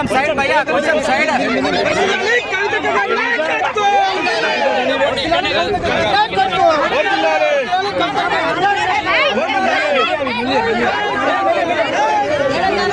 కొంచెం సైడ్ భయ్యా కొంచెం సైడ్. తెలంగాణ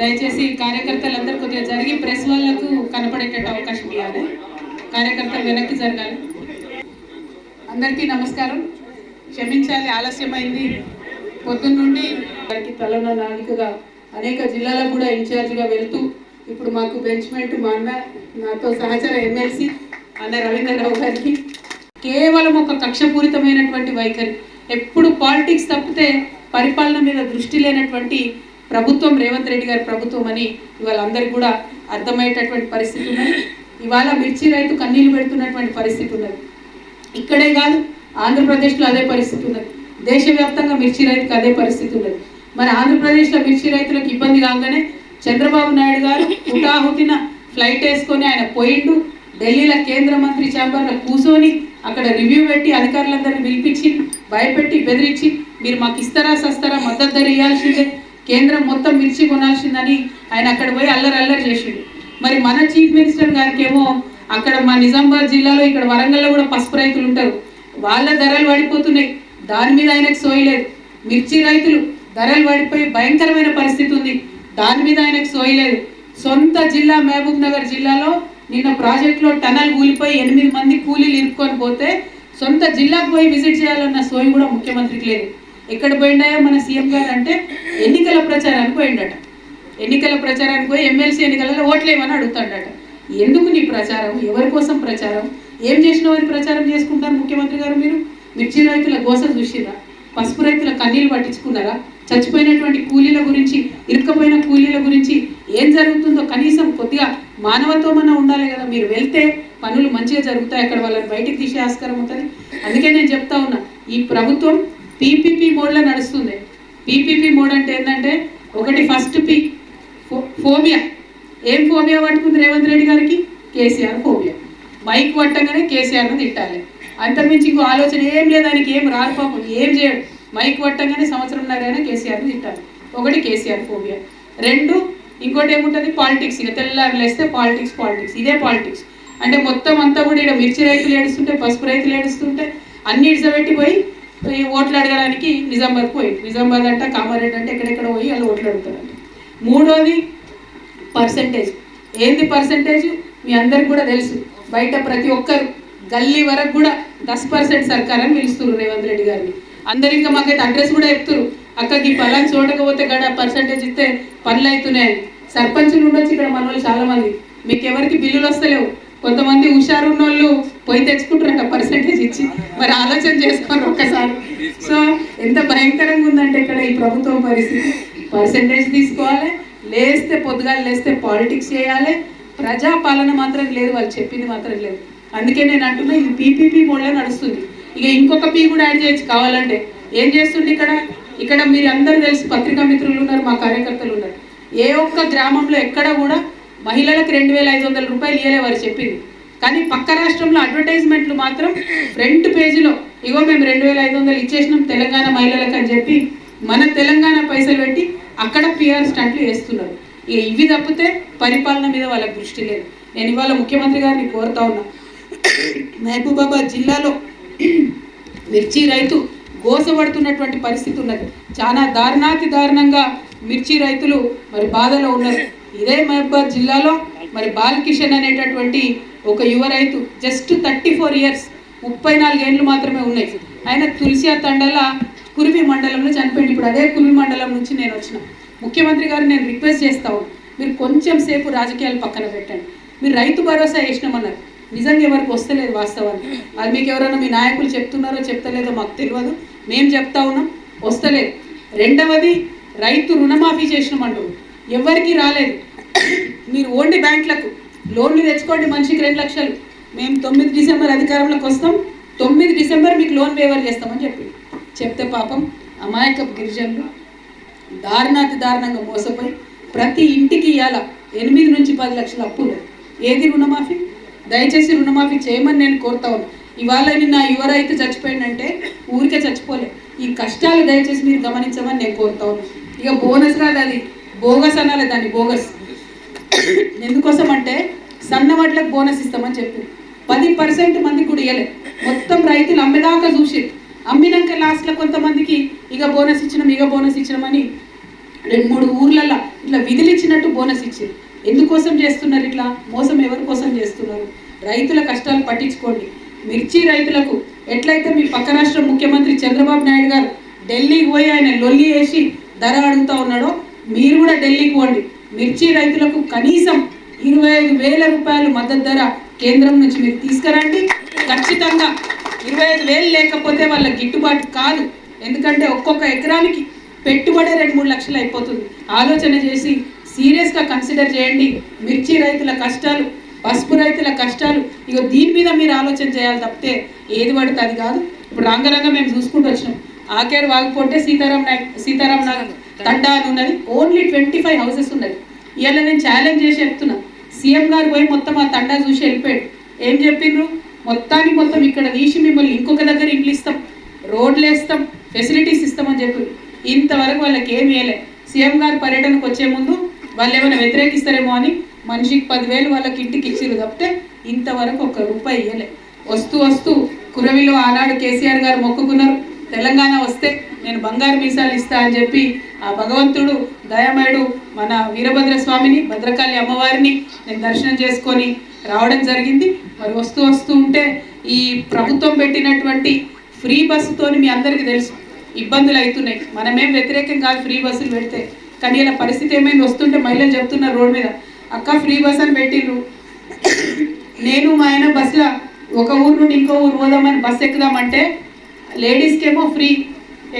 దయచేసి కార్యకర్తలందరూ కొద్దిగా జరిగి ప్రెస్ వాళ్ళకు కనపడేటట్టు అవకాశం ఇవ్వాలి. కార్యకర్తలు వెనక్కి జరగాలి. అందరికీ నమస్కారం. క్షమించాలి ఆలస్యమైంది. పొద్దున్న నుండి వారికి తలన నాలుకగా అనేక జిల్లాలకు కూడా ఇన్ఛార్జిగా వెళ్తూ ఇప్పుడు మాకు బెంచ్మెంట్ మా అన్న నాతో సహచర ఎమ్మెల్సీ అన్న రవీంద్రరావు గారికి. కేవలం ఒక కక్షపూరితమైనటువంటి వైఖరి. ఎప్పుడు పాలిటిక్స్ తప్పితే పరిపాలన మీద దృష్టి లేనటువంటి ప్రభుత్వం రేవంత్ రెడ్డి గారి ప్రభుత్వం అని ఇవాళ అందరికి కూడా అర్థమయ్యేటటువంటి పరిస్థితి ఉన్నది. ఇవాళ మిర్చి రైతు కన్నీళ్ళు పెడుతున్నటువంటి పరిస్థితి ఉన్నది. ఇక్కడే కాదు ఆంధ్రప్రదేశ్లో అదే పరిస్థితి ఉన్నది. దేశవ్యాప్తంగా మిర్చి రైతుకు అదే పరిస్థితి ఉన్నది. మరి ఆంధ్రప్రదేశ్లో మిర్చి రైతులకు ఇబ్బంది కాగానే చంద్రబాబు నాయుడు గారు హుటాహుటిన ఫ్లైట్ వేసుకొని ఆయన పోయిండు. ఢిల్లీలో కేంద్ర మంత్రి ఛాంబర్లో కూర్చొని అక్కడ రివ్యూ పెట్టి అధికారులందరినీ పిలిపించి భయపెట్టి బెదిరించి మీరు మాకు ఇస్తారా సస్తారా మద్దతు ధర ఇవ్వాల్సిందే. కేంద్రం మొత్తం మిర్చి కొనాల్సిందని ఆయన అక్కడ పోయి అల్లరి అల్లరి చేసిండు. మరి మన చీఫ్ మినిస్టర్ గారికి ఏమో అక్కడ మా నిజామాబాద్ జిల్లాలో ఇక్కడ వరంగల్లో కూడా పసుపు రైతులు ఉంటారు. వాళ్ళ ధరలు పడిపోతున్నాయి దాని మీద ఆయనకు సోయలేదు మిర్చి రైతులు ధరలు పడిపోయి భయంకరమైన పరిస్థితి ఉంది. దాని మీద ఆయనకు సోయలేదు సొంత జిల్లా మహబూబ్ నగర్ జిల్లాలో నిన్న ప్రాజెక్టులో టనల్ కూలిపోయి ఎనిమిది మంది కూలీలు ఇరుక్కొని పోతే సొంత జిల్లాకు పోయి విజిట్ చేయాలన్న సోయి కూడా ముఖ్యమంత్రికి లేదు. ఎక్కడ పోయిండాయో మన సీఎం గారు అంటే ఎన్నికల ప్రచారానికి పోయిండట. ఎన్నికల ప్రచారానికి పోయి ఎమ్మెల్సీ ఎన్నికలలో ఓట్లేమని అడుగుతాడట. ఎందుకు నీ ప్రచారం? ఎవరి కోసం ప్రచారం? ఏం చేసిన వారి ప్రచారం చేసుకుంటారు ముఖ్యమంత్రి గారు మీరు? మిర్చి రైతుల గోస చూసిరా పసుపు రైతుల కన్నీళ్ళు పట్టించుకున్నారా? చచ్చిపోయినటువంటి కూలీల గురించి ఇరుక్కపోయిన కూలీల గురించి ఏం జరుగుతుందో కనీసం కొద్దిగా మానవత్వమన్నా ఉండాలి కదా. మీరు వెళ్తే పనులు మంచిగా జరుగుతాయి. అక్కడ వాళ్ళని బయటికి తీసే ఆస్కారం ఉంటుంది. అందుకే నేను చెప్తా ఉన్నా ఈ ప్రభుత్వం పీపీపీ మోడ్లో నడుస్తుంది. పీపీపీ మోడ్ అంటే ఏంటంటే ఒకటి ఫస్ట్ పీ ఫో- ఫోబియా. ఏం ఫోబియా పట్టుకుంది రేవంత్ రెడ్డి గారికి? కేసీఆర్ ఫోబియా. మైక్ పట్టగానే కేసీఆర్ను తిట్టాలి. అంతకుమించి ఇంకో ఆలోచన ఏం లేదు ఆయనకి ఏం రాదు పాపం ఏం చేయడు. మైక్ పట్టగానే సంవత్సరంన్నరైనా కేసీఆర్ను తిట్టాలి. ఒకటి కేసీఆర్ ఫోబియా. రెండు ఇంకోటి ఏముంటుంది? పాలిటిక్స్. ఇక తెల్లారు లేస్తే పాలిటిక్స్ పాలిటిక్స్. ఇదే పాలిటిక్స్. అంటే మొత్తం అంతా కూడా ఇక్కడ మిర్చి రైతులు ఏడుస్తుంటే పసుపు రైతులు ఏడుస్తుంటే అన్ని ఇడిసబెట్టి పోయి ఈ ఓట్లు అడగడానికి నిజామాబాద్ పోయి నిజామాబాద్ అంటే కామారెడ్డి అంటే ఎక్కడెక్కడ పోయి వాళ్ళు ఓట్లు అడుగుతారంట. మూడోది పర్సంటేజ్. ఏంది పర్సంటేజ్? మీ అందరికి కూడా తెలుసు. బయట ప్రతి ఒక్కరు గల్లీ వరకు కూడా దస్ పర్సెంట్ సర్కార్ అని పిలుస్తున్నారు రేవంత్ రెడ్డి గారిని. అందరు ఇంకా మాకైతే అడ్రస్ కూడా చెప్తున్నారు. అక్కకి పలాన్ చూడకపోతే గడ పర్సంటేజ్ ఇస్తే పనులు అవుతున్నాయని. సర్పంచులు ఉండొచ్చు ఇక్కడ మన వాళ్ళు చాలామంది. మీకు ఎవరికి బిల్లులు వస్తలేవు. కొంతమంది హుషారున్న వాళ్ళు పోయి తెచ్చుకుంటారంట పర్సంటేజ్ ఇచ్చి. మరి ఆలోచన చేసుకోరు ఒక్కసారి. సో ఎంత భయంకరంగా ఉందంటే ఇక్కడ ఈ ప్రభుత్వం పరిస్థితి. పర్సంటేజ్ తీసుకోవాలి లేస్తే పొద్దుగాలు లేస్తే పాలిటిక్స్ చేయాలి. ప్రజా పాలన మాత్రం లేదు వాళ్ళు చెప్పింది మాత్రం లేదు. అందుకే నేను అంటున్నా ఇది పీపీపీ మోడ్లో నడుస్తుంది. ఇక ఇంకొక పీ కూడా యాడ్ చేయొచ్చు కావాలంటే. ఏం చేస్తుంది ఇక్కడ? ఇక్కడ మీరు అందరూ తెలిసి పత్రికా మిత్రులు ఉన్నారు మా కార్యకర్తలు ఉన్నారు. ఏ ఒక్క గ్రామంలో ఎక్కడ కూడా మహిళలకు రెండు వేల ఐదు వందల రూపాయలు ఇవ్వలే వారు చెప్పింది. కానీ పక్క రాష్ట్రంలో అడ్వర్టైజ్మెంట్లు మాత్రం ఫ్రంట్ పేజీలో ఇగో మేము రెండు వేల ఐదు వందలు ఇచ్చేసినాం తెలంగాణ మహిళలకు అని చెప్పి మన తెలంగాణ పైసలు పెట్టి అక్కడ పిఆర్ స్టంట్లు వేస్తున్నారు. ఇక ఇవి తప్పితే పరిపాలన మీద వాళ్ళకి దృష్టి లేదు. నేను ఇవాళ ముఖ్యమంత్రి గారిని కోరుతా ఉన్నా. మహబూబాబాద్ జిల్లాలో మిర్చి రైతు గోసపడుతున్నటువంటి పరిస్థితి ఉన్నది. చాలా దారుణాతి దారుణంగా మిర్చి రైతులు మరి బాధలో ఉన్నారు. ఇదే మహబూబాద్ జిల్లాలో మరి బాలకిషన్ అనేటటువంటి ఒక యువ రైతు జస్ట్ థర్టీ ఫోర్ ఇయర్స్ ముప్పై నాలుగేండ్లు మాత్రమే ఉన్నాయి. ఆయన తులసియా తండల కురిమి మండలంలో చనిపోయింది ఇప్పుడు అదే కురిమి మండలం నుంచి నేను వచ్చిన. ముఖ్యమంత్రి గారు నేను రిక్వెస్ట్ చేస్తాను మీరు కొంచెం సేపు రాజకీయాలు పక్కన పెట్టండి. మీరు రైతు భరోసా వేసినామన్నారు నిజంగా ఎవరికి వస్తలేదు వాస్తవాన్ని అది మీకు ఎవరైనా మీ నాయకులు చెప్తున్నారో చెప్తలేదో మాకు తెలియదు. మేము చెప్తా ఉన్నాం. వస్తలేదు. రెండవది రైతు రుణమాఫీ చేసినామంటారు ఎవరికి రాలేదు. మీరు ఓన్లీ బ్యాంకులకు లోన్లు తెచ్చుకోండి మనిషికి రెండు లక్షలు. మేము తొమ్మిది డిసెంబర్ అధికారంలోకి వస్తాం. తొమ్మిది డిసెంబర్ మీకు లోన్ వేవర్ చేస్తామని చెప్పి చెప్తే పాపం అమాయక గిరిజనులు దారుణాతి దారుణంగా మోసపోయి ప్రతి ఇంటికి ఇవాళ ఎనిమిది నుంచి పది లక్షల అప్పులు ఏది రుణమాఫీ? దయచేసి రుణమాఫీ చేయమని నేను కోరుతా ఉన్నాను ఇవాళ నా యువ అయితే చచ్చిపోయిందంటే ఊరికే చచ్చిపోలే. ఈ కష్టాలు దయచేసి మీరు గమనించమని నేను కోరుతా ఉన్నాను ఇక బోనస్ రాదు అది. బోగస్ అనాలి దాన్ని బోగస్. ఎందుకోసం అంటే సన్న వడ్లకు బోనస్ ఇస్తామని చెప్పి పది పర్సెంట్ మందికి కూడా ఇవ్వలే మొత్తం రైతులు అమ్మేదాకా చూసి అమ్మినాక లాస్ట్లో కొంతమందికి ఇక బోనస్ ఇచ్చినాం ఇక బోనస్ ఇచ్చినామని రెండు మూడు ఊర్లలో ఇట్లా విధులిచ్చినట్టు బోనస్ ఇచ్చారు ఎందుకోసం చేస్తున్నారు ఇట్లా? మోసం ఎవరి కోసం చేస్తున్నారు? రైతుల కష్టాలు పట్టించుకోండి. మిర్చి రైతులకు ఎట్లయితే మీ పక్క రాష్ట్ర ముఖ్యమంత్రి చంద్రబాబు నాయుడు గారు ఢిల్లీకి పోయి ఆయన లొల్లి వేసి ధర అడుగుతా ఉన్నాడో మీరు కూడా ఢిల్లీకి పోండి. మిర్చి రైతులకు కనీసం ఇరవై ఐదు వేల రూపాయలు మద్దతు ధర కేంద్రం నుంచి మీరు తీసుకురండి. ఖచ్చితంగా ఇరవై ఐదు వేలు లేకపోతే వాళ్ళ గిట్టుబాటు కాదు. ఎందుకంటే ఒక్కొక్క ఎకరానికి పెట్టుబడి రెండు మూడు లక్షలు అయిపోతుంది. ఆలోచన చేసి సీరియస్గా కన్సిడర్ చేయండి. మిర్చి రైతుల కష్టాలు పసుపు రైతుల కష్టాలు ఇక దీని మీద మీరు ఆలోచన చేయాలి తప్పితే ఏది పడితే అది కాదు. ఇప్పుడు రంగరంగ మేము చూసుకుంటూ వచ్చినాం. ఆకేరు వాగిపోతే సీతారాం నాయక్ సీతారాం నాయక్ తండా అని ఉన్నది. ఓన్లీ ట్వంటీ ఫైవ్ హౌసెస్ ఉన్నది. ఇవాళ నేను ఛాలెంజ్ చేసి చెప్తున్నా. సీఎం గారు పోయి మొత్తం ఆ తండా చూసి వెళ్ళిపోయాడు ఏం చెప్పిండ్రు? మొత్తానికి మొత్తం ఇక్కడ తీసి మిమ్మల్ని ఇంకొక దగ్గర ఇండ్లు ఇస్తాం. రోడ్లు వేస్తాం. ఫెసిలిటీస్ ఇస్తామని చెప్పి. ఇంతవరకు వాళ్ళకి ఏమి వేయలే సీఎం గారు పర్యటనకు వచ్చే ముందు వాళ్ళు ఏమైనా వ్యతిరేకిస్తారేమో అని మనిషికి పదివేలు వాళ్ళకి ఇంటికి ఇచ్చిరు తప్పితే ఇంతవరకు ఒక్క రూపాయి ఇవ్వలే వస్తూ వస్తూ కురవిలో ఆనాడు కేసీఆర్ గారు మొక్కుకున్నారు. తెలంగాణ వస్తే నేను బంగారు మీసాలు ఇస్తా అని చెప్పి ఆ భగవంతుడు దయామయుడు మన వీరభద్ర స్వామిని భద్రకాళి అమ్మవారిని నేను దర్శనం చేసుకొని రావడం జరిగింది. మరి వస్తూ వస్తూ ఉంటే ఈ ప్రభుత్వం పెట్టినటువంటి ఫ్రీ బస్సుతోని మీ అందరికీ తెలుసు ఇబ్బందులు అవుతున్నాయి. మనమేం వ్యతిరేకం కాదు ఫ్రీ బస్సులు పెడితే. కానీ ఇలా పరిస్థితి ఏమైంది? వస్తుంటే మహిళలు చెప్తున్నారు రోడ్ మీద అక్క ఫ్రీ బస్ అని పెట్టిండ్రు. నేను మా ఆయన బస్సులో ఒక ఊరు నుండి ఇంకో ఊరు పోదామని బస్సు ఎక్కుదామంటే లేడీస్కి ఏమో ఫ్రీ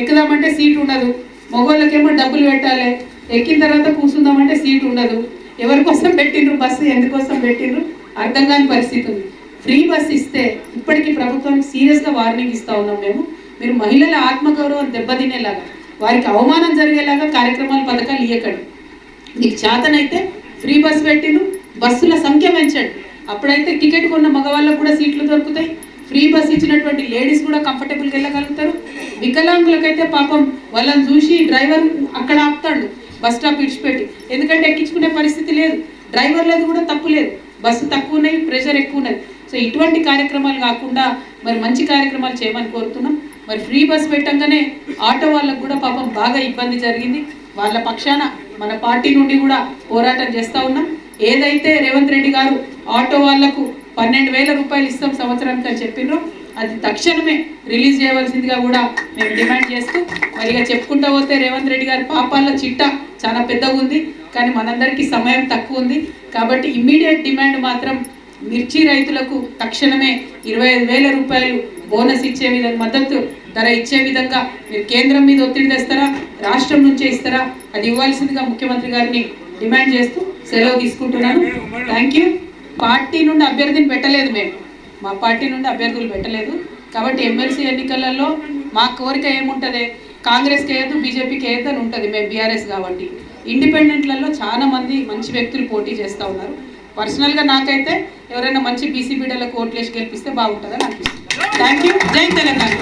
ఎక్కుదామంటే సీట్ ఉండదు. మగవాళ్ళకేమో డబ్బులు పెట్టాలి. ఎక్కిన తర్వాత కూర్చుందామంటే సీట్ ఉండదు. ఎవరి కోసం పెట్టిండ్రు? బస్సు ఎందుకోసం పెట్టిండ్రు? అర్థం కాని పరిస్థితి ఉంది. ఫ్రీ బస్సు ఇస్తే ఇప్పటికీ ప్రభుత్వానికి సీరియస్గా వార్నింగ్ ఇస్తూ ఉన్నాం మేము. మీరు మహిళల ఆత్మగౌరవం దెబ్బతినేలాగా వారికి అవమానం జరిగేలాగా కార్యక్రమాలు పథకాలు ఇవ్వకండి మీకు చేతనైతే ఫ్రీ బస్సు పెట్టిను బస్సుల సంఖ్య పెంచండి. అప్పుడైతే టికెట్ కొన్న మగవాళ్ళకు కూడా సీట్లు దొరుకుతాయి. ఫ్రీ బస్ ఇచ్చినటువంటి లేడీస్ కూడా కంఫర్టబుల్గా వెళ్ళగలుగుతారు. వికలాంగులకైతే పాపం వాళ్ళని చూసి డ్రైవర్ అక్కడ ఆపుతాడు. బస్ స్టాప్ ఇడిచిపెట్టి ఎందుకంటే ఎక్కించుకునే పరిస్థితి లేదు. డ్రైవర్లది కూడా తప్పు లేదు. బస్సు తక్కువ ఉన్నాయి ప్రెషర్ ఎక్కువ ఉన్నది. సో ఇటువంటి కార్యక్రమాలు కాకుండా మరి మంచి కార్యక్రమాలు చేయమని కోరుతున్నాం. మరి ఫ్రీ బస్ పెట్టంగానే ఆటో వాళ్ళకు కూడా పాపం బాగా ఇబ్బంది జరిగింది. వాళ్ళ పక్షాన మన పార్టీ నుండి కూడా పోరాటం చేస్తూ ఉన్నాం. ఏదైతే రేవంత్ రెడ్డి గారు ఆటో వాళ్ళకు పన్నెండు వేల రూపాయలు ఇస్తాం సంవత్సరానికి అని చెప్పినారు అది తక్షణమే రిలీజ్ చేయవలసిందిగా కూడా మేము డిమాండ్ చేస్తూ మరి ఇక చెప్పుకుంటూ పోతే రేవంత్ రెడ్డి గారి పాపాల చిట్ట చాలా పెద్దగా ఉంది కానీ మనందరికీ సమయం తక్కువ ఉంది. కాబట్టి ఇమ్మీడియట్ డిమాండ్ మాత్రం మిర్చి రైతులకు తక్షణమే ఇరవై ఐదు వేల రూపాయలు బోనస్ ఇచ్చే విధంగా మద్దతు ధర ఇచ్చే విధంగా మీరు కేంద్రం మీద ఒత్తిడి తెస్తారా రాష్ట్రం నుంచే ఇస్తారా అది ఇవ్వాల్సిందిగా ముఖ్యమంత్రి గారిని డిమాండ్ చేస్తూ సెలవు తీసుకుంటున్నాను. థ్యాంక్ యూ పార్టీ నుండి అభ్యర్థిని పెట్టలేదు మేము. మా పార్టీ నుండి అభ్యర్థులు పెట్టలేదు. కాబట్టి ఎమ్మెల్సీ ఎన్నికలలో మా కోరిక ఏముంటుంది? కాంగ్రెస్కి వేయద్దు బీజేపీకి వేయద్దు అని ఉంటుంది మేము బీఆర్ఎస్ కాబట్టి. ఇండిపెండెంట్లలో చాలా మంది మంచి వ్యక్తులు పోటీ చేస్తూ ఉన్నారు. పర్సనల్గా నాకైతే ఎవరైనా మంచి బీసీ బిడ్డలకు ఓట్లేసి గెలిపిస్తే బాగుంటుందని అనిపిస్తుంది. థ్యాంక్ యూ జై తెలంగాణ.